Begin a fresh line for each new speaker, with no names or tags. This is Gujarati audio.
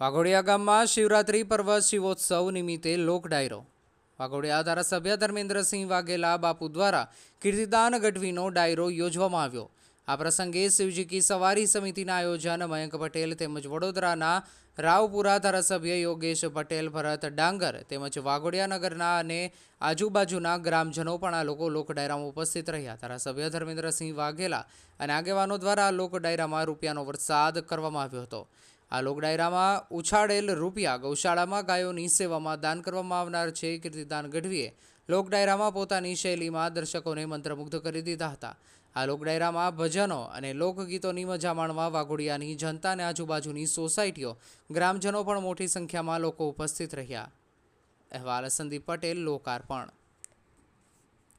વાઘોડિયા ગામમાં શિવરાત્રી પર્વ શિવોત્સવ નિમિત્તે લોક ડાયરો. વાઘોડિયા ધારાસભ્ય ધર્મેન્દ્રસિંહ વાઘેલા બાપુ દ્વારા કીર્તિદાન ગઢવીનો ડાયરો યોજવામાં આવ્યો. આ પ્રસંગે શિવજી કી સવારી સમિતિના આયોજન મયંક પટેલ તેમજ વડોદરાના રાવપુરા ધારાસભ્ય યોગેશ પટેલ, ભરત ડાંગર તેમજ વાઘોડિયા નગરના અને આજુબાજુના ગ્રામજનો પણ આ લોકો લોક ડાયરામાં ઉપસ્થિત રહ્યા. ધારાસભ્ય ધર્મેન્દ્રસિંહ વાઘેલા અને આગેવાનો દ્વારા આ લોક ડાયરામાં રૂપિયાનો વરસાદ કરવામાં આવ્યો હતો. આ લોક ડાયરામાં ઉછાળેલ રૂપિયા ગૌશાળામાં ગાયોની સેવામાં દાન કરવામાં આવનાર છે. કીર્તિદાન ગઢવીએ લોક ડાયરામાં પોતાની શૈલીમાં દર્શકોને મંત્રમુગ્ધ કરી દીધા હતા. આ લોક ડાયરામાં ભજનો અને લોકગીતોની મજા માણવા વાઘોડિયાની જનતા અને આજુબાજુની સોસાયટીઓ, ગ્રામજનો પણ મોટી સંખ્યામાં લોકો ઉપસ્થિત રહ્યા. અહેવાલ સંદીપ પટેલ, લોકાર્પણ.